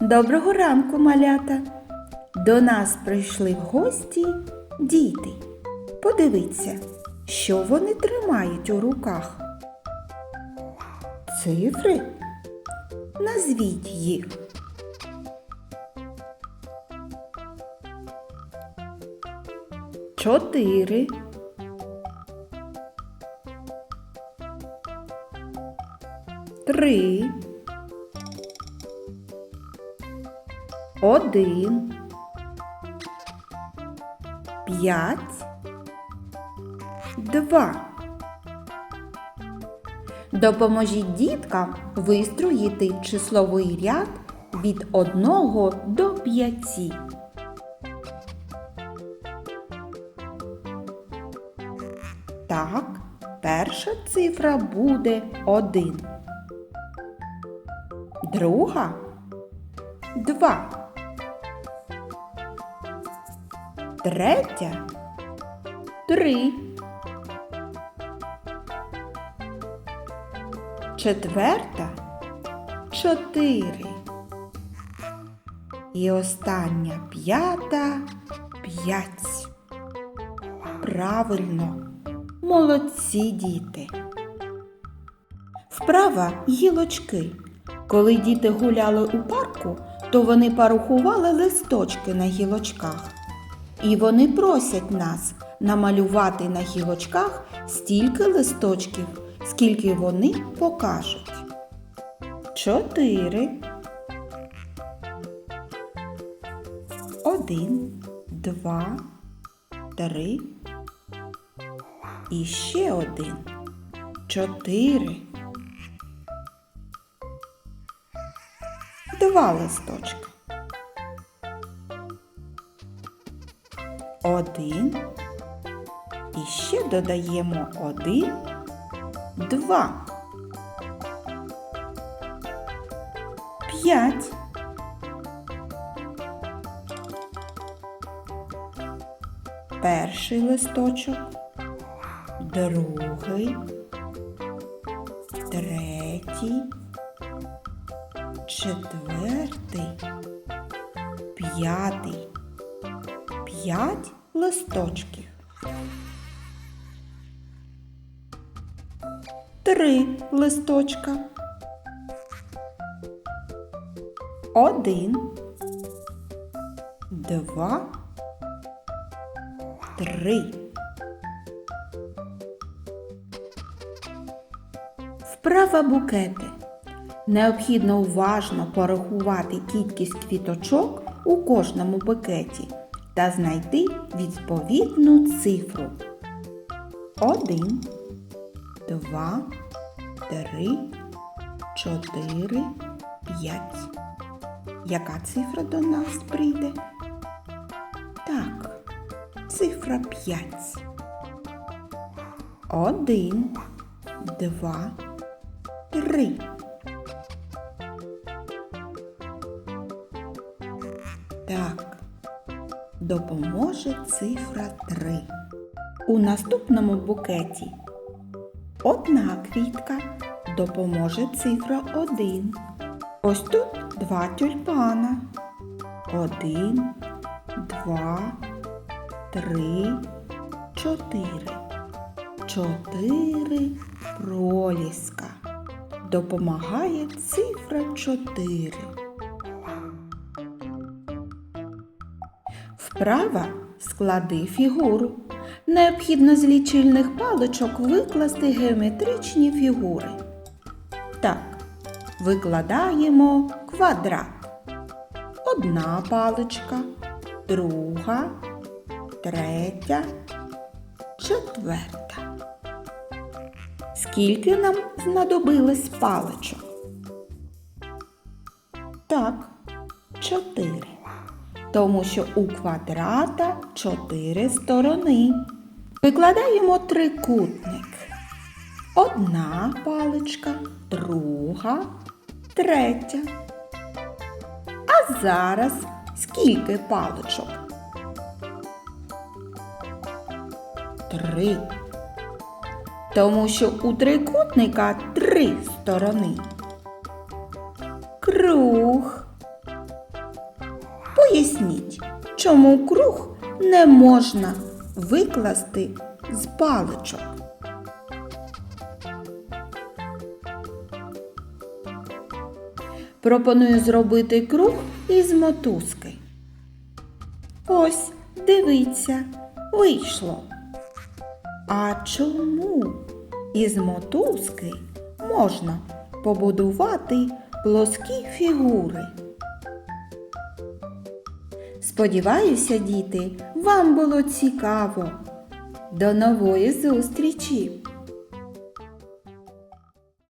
Доброго ранку, малята! До нас прийшли в гості діти. Подивіться, що вони тримають у руках. Цифри? Назвіть їх. Чотири. Три. Один. П'ять. Два. Допоможіть діткам вистроїти числовий ряд від одного до п'яті. Так, перша цифра буде один. Друга два. Третя три. Четверта чотири. І остання п'ята п'ять. Правильно, молодці діти. Вправа гілочки. Коли діти гуляли у парку, то вони порахували листочки на гілочках. І вони просять нас намалювати на гілочках стільки листочків, скільки вони покажуть. Чотири. Один, два, три. І ще один. Чотири. Два листочки. Один. І ще додаємо один, два. П'ять. Перший листочок, другий, третій, четвертий, п'ятий. П'ять листочків. Три листочка. Один. Два. Три. Вправа букети. Необхідно уважно порахувати кількість квіточок у кожному букеті та знайти відповідну цифру. Один, два, три, чотири, п'ять. Яка цифра до нас прийде? Так, цифра п'ять. Один, два, три. Допоможе цифра 3. У наступному букеті одна квітка допоможе цифра 1. Ось тут два тюльпана. Один, два, три, чотири. Чотири проліска. Допомагає цифра 4. Вправа склади фігуру. Необхідно з лічильних паличок викласти геометричні фігури. Так, викладаємо квадрат. Одна паличка, друга, третя, четверта. Скільки нам знадобилось паличок? Так, чотири тому що у квадрата чотири сторони. Викладаємо трикутник. Одна паличка, друга, третя. А зараз скільки паличок? Три. Тому що у трикутника три сторони. Круг. Чому круг не можна викласти з паличок? Пропоную зробити круг із мотузки. Ось, дивіться, вийшло. А чому із мотузки можна побудувати плоскі фігури? Сподіваюся, діти, вам було цікаво. До нової зустрічі!